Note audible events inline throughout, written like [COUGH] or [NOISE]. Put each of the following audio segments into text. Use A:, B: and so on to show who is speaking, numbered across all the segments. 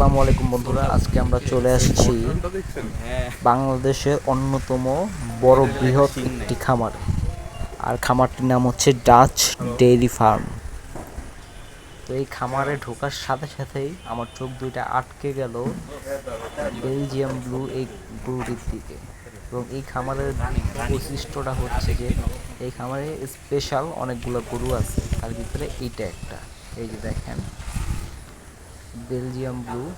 A: আসসালামু আলাইকুম বন্ধুরা, আজকে আমরা চলে আসছি বাংলাদেশের অন্যতম বড় বৃহৎ একটি খামার। আর খামারটির নাম হচ্ছে ডাচ ডেইরি ফার্ম। তো এই খামারে ঢোকার সাথে সাথেই আমার চোখ দুইটা আটকে গেল বেলজিয়াম ব্লু এই গরুটির দিকে। এবং এই খামারের বৈশিষ্ট্যটা হচ্ছে যে, এই খামারে স্পেশাল অনেকগুলো গরু আছে, তার ভিতরে এইটা একটা। এই যে দেখেন বেলজিয়াম ব্লু।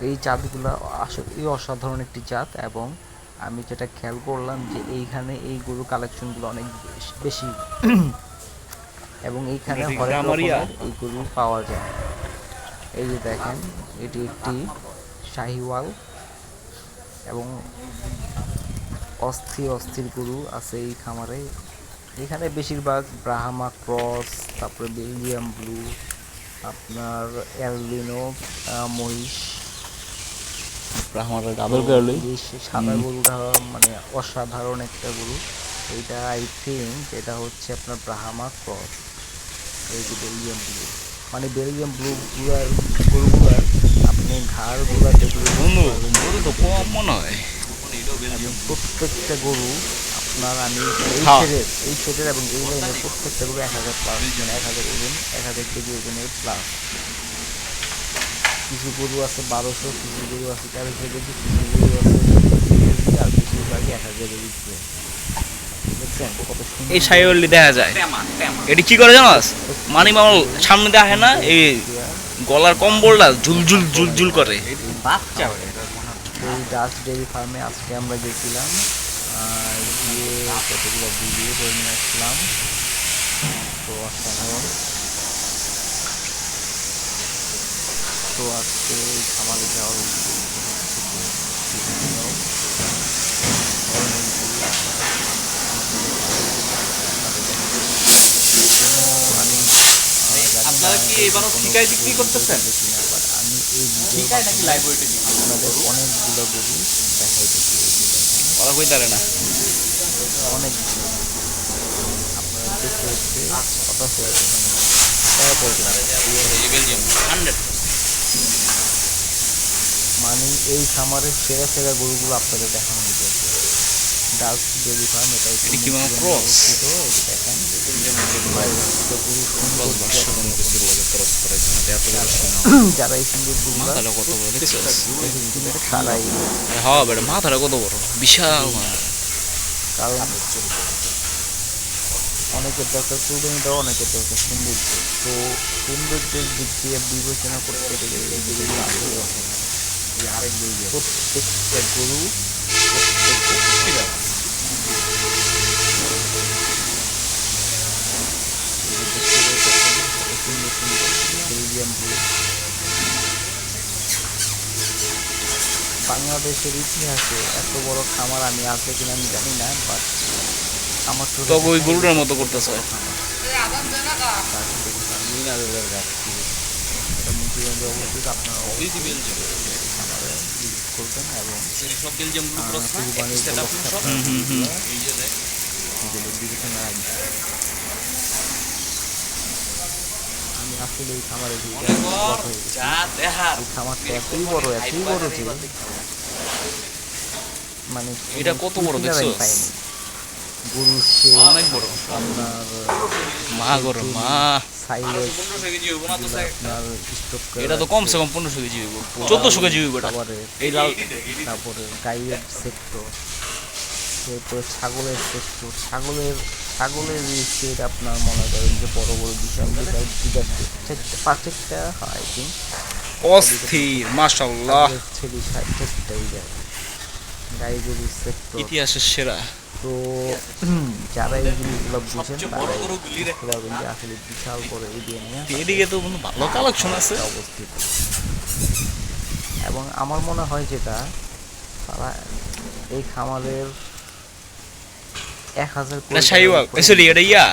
A: এই চাঁদগুলো আসলেই অসাধারণ একটি জাত এবং আমি যেটা খেয়াল করলাম যে এইখানে এই গরু কালেকশনগুলো অনেক বেশ- এবং এইখানে এই গরু পাওয়া যায়। এই যে দেখেন এটি একটি শাহিওয়াল এবং অস্থির অস্থির গরু আছে এই খামারে। এখানে বেশিরভাগ ব্রাহ্মা ক্রস তারপরে বেলজিয়াম ব্লু আপনার অ্যালবিনো মহিষ
B: আমাদের ডাবল গার্লি
A: সাদা গরুটা মানে অসাধারণ একটা গরু। এইটা আই থিঙ্ক এটা হচ্ছে আপনার ব্রাহ্মা ক্রস। এই যে বেলজিয়াম ব্লু মানে বেলজিয়াম ব্লু গুলার গরুগুলার আপনি ঘাড়গুলা দেখলে
B: বন্ধু গরু তো কম মনে হয়।
A: প্রত্যেকটা গরু আপনার আমি এই
B: হ্যাঁ।
A: শেডের এই শেডের এবং এই লাইনের প্রত্যেকটা গরু এক হাজার প্লাস মানে এক হাজার ওজন এক হাজার কেজি ওজনের প্লাস কিছু গরু আছে বারোশো কিছু গরু আছে তেরোশো কেজি কিছু গরু আছে আর বেশিরভাগই এক হাজার কেজি
B: এই সাইওয়ালি দেখা যায়। এটি কি করে জানোস মানি মামল সামনে দেখে না এই গলার কম্বলটা ঝুলঝুল ঝুলঝুল করে।
A: এই ডাচ ডেয়ারি ফার্মে আজকে আমরা গেছিলাম। আর গিয়ে কতগুলো ভিডিও করে নিয়ে আসলাম তো অসাধারণ তো আজকে খামারে যাওয়ার উদ্দেশ্য আপনারা
B: কি এবারও ঠিকায় বিক্রি করতেছেন?
A: দেখি আমি এই আপনাদের অনেকগুলো গরু দেখাইতেছি এই যে দেখেন
B: ওরা কই দাঁড়ে না
A: অনেক। দেখতে মানে এই খামারের সেরা সেরা গরুগুলো আপনাদের দেখানো হয়েছে ডাক ডেরি ফার্ম এটা
B: এটা কি মানে
A: যে দেখেন যারা এই সুন্দর
B: মাথাটা কত বড়
A: তারাই
B: হ্যাঁ বেটা মাথাটা কত বড়? বিশাল
A: কারণ অনেকের দরকার কুরবানিটাও অনেকের দরকার সৌন্দর্য তো সৌন্দর্যের দিক দিয়ে বিবেচনা করতে গেলে প্রত্যেকটা গরু বাংলাদেশের ইতিহাসে এত বড় খামার আমি আছে কিনা আমি জানি না বাট আমার তো
B: তো ওই গরুটার মতো করতেছে।
A: মুন্সিগঞ্জে অবস্থিত আপনারা অবশ্যই খামারে ভিজিট করবেন এবং কুরবানির উপলক্ষে আপনারা
B: হুম, হুম, হুম।
A: এগুলো বিবেচনা রাখবেন আমি আসলে এই খামারে ঢুকে অবাক গেছি। এই খামারটা এতই বড় এতই বড় যে মানে
B: এটা কত বড়?
A: পাইনি। গরুর সে
B: অনেক বড়।
A: আপনার
B: মা গরু মা।
A: সাইলেজ আপনার
B: এটা তো কমসে কম পনেরোশো কেজি হইব। চোদ্দশো কেজি হইব এটা।
A: তারপরে
B: এই লাল
A: তারপরে গাইয়ের সেক্টর। এরপরে ছাগলের সেক্টর। ছাগলের ছাগলের সেট আপনার মনে করেন যে বড় বড় বিশাল বিশাল পাঁচেকটা থিঙ্ক
B: অস্থির মাশাল্লাহ
A: ছেলে ষাটটাই যায়। গরুর সেক্টর
B: ইতিহাসের সেরা।
A: তো যারা এই জিনিসগুলো বুঝেন পারবেন যে আসলে বিশাল বড় এরিয়া নিয়ে
B: এদিকে তো কোনো ভালো কালেকশন আছে।
A: অবস্থিত। এবং আমার মনে হয় যেটা তারা এই খামারের এক হাজার কোটি
B: না
A: উপরে।
B: সরি এটা ইয়া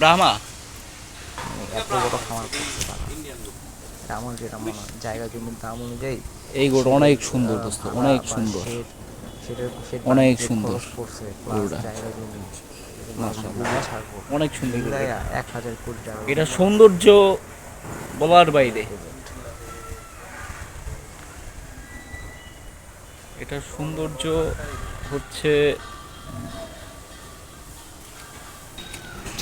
B: ব্রাহ্মা।
A: এত বড় খামার করছে তারা যেটা মনে জায়গা জমির দাম অনুযায়ী
B: এই গরুটা অনেক সুন্দর দোস্ত অনেক সুন্দর।
A: শেড
B: অনেক সুন্দর
A: জায়গা জমি, ছাড়বো।
B: অনেক সুন্দর
A: এক হাজার কোটি টাকা।
B: এটা সৌন্দর্য বলার বাইরে। এটার সৌন্দর্য হচ্ছে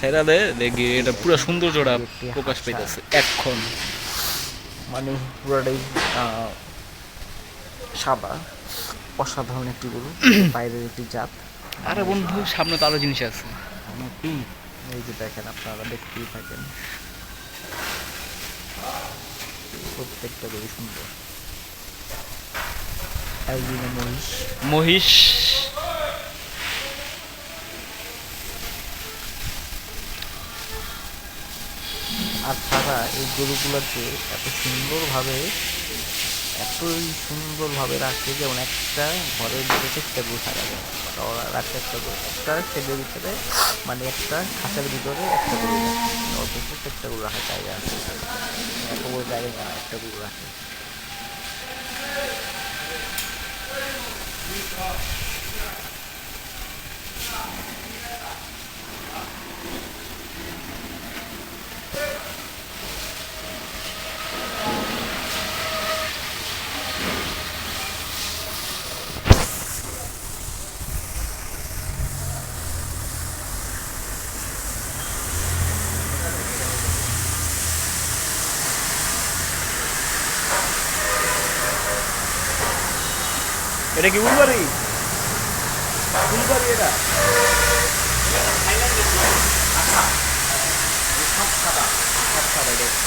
B: ছেড়া দে দেখি এটা পুরো সৌন্দর্যটা প্রকাশ পাইতেছে এখন।
A: মানে পুরোটাই সাদা অসাধারণ একটি গরু [CLEARS THROAT] বাইরের একটি জাত।
B: আরে বন্ধু সামনে তো আরও জিনিস আছে।
A: এই যে দেখেন আপনারা দেখতেই থাকেন। প্রত্যেকটা গরু সুন্দর। মহিষ।
B: মহিষ
A: আর তারা এই গরুগুলোকে এত সুন্দরভাবে, এতই সুন্দরভাবে রাখছে যেমন একটা ঘরের ভিতরে চারটা গরু থাকা যায়। মানে ওরা রাখে একটা গরু। একটা শেডের ভিতরে মানে একটা খাঁচার ভিতরে একটা গরু রাখে অথচ চারটা গরু রাখার জায়গা বড় জায়গা কেন একটা গরু রাখে?
B: এটা কি উলবাড়ি উলবাড়ি এটা।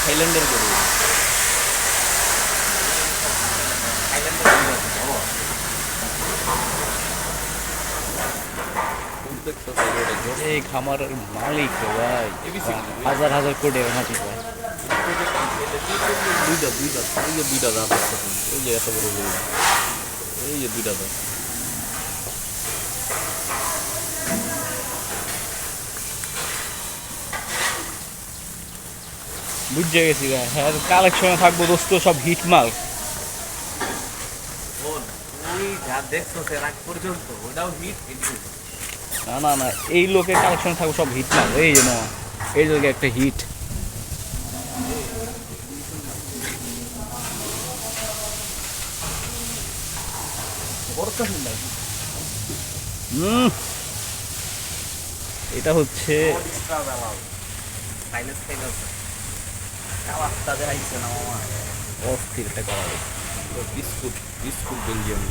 B: থাইল্যান্ডের গরু। এই খামারের মালিক ভাই। হাজার হাজার কোটি মালিক ভাই
C: দুইটা দুইটা যে দুইটা দাঁত এই যে এত বড় গরু। এই যে দুইটা দাঁত
B: বুঝে গেছি হ্যাঁ কালেকশনে থাকব দোস্ত সব হিট মাল। না না না এই লোকের কালেকশন থাকব সব হিট মাল এই যে মামা এই লোকে একটা হিট এটা হচ্ছে অস্থির একটা কালার
C: বিস্কুট বিস্কুট বেলজিয়াম।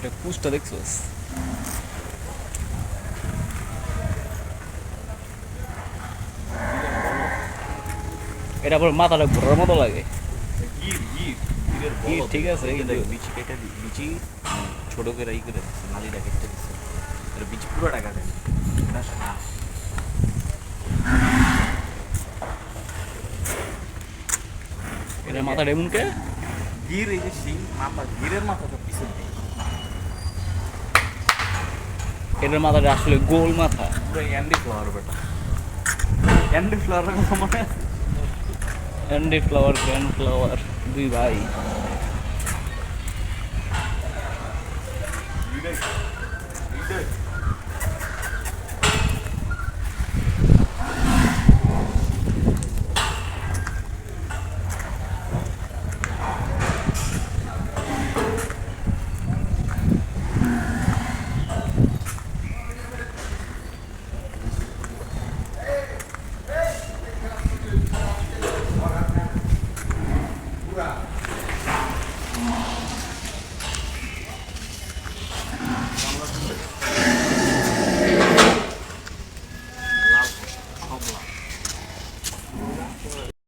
B: এটা পুষটা দেখছ এটা আবার মাথাটা ঘোরার মতো লাগে। ঠিক আছে,
C: বিচি কেটে বিচি ছোট করে ই করে নালিটা কেটে দিচ্ছে বিচি পুরো টাকা দেয় এটা সাপ।
B: এটা মাথাটা এমন কে
C: গির এই যে শিং মাথা গিরের মাথাটা পিছন দিকে
B: এটার মাথাটা আসলে গোল মাথা।
C: অ্যান্ডি ফ্লাওয়ার বেটা অ্যান্ডি ফ্লাওয়ার মনে?
B: অ্যান্ডি ফ্লাওয়ার গ্র্যান্ড ফ্লাওয়ার দুই ভাই।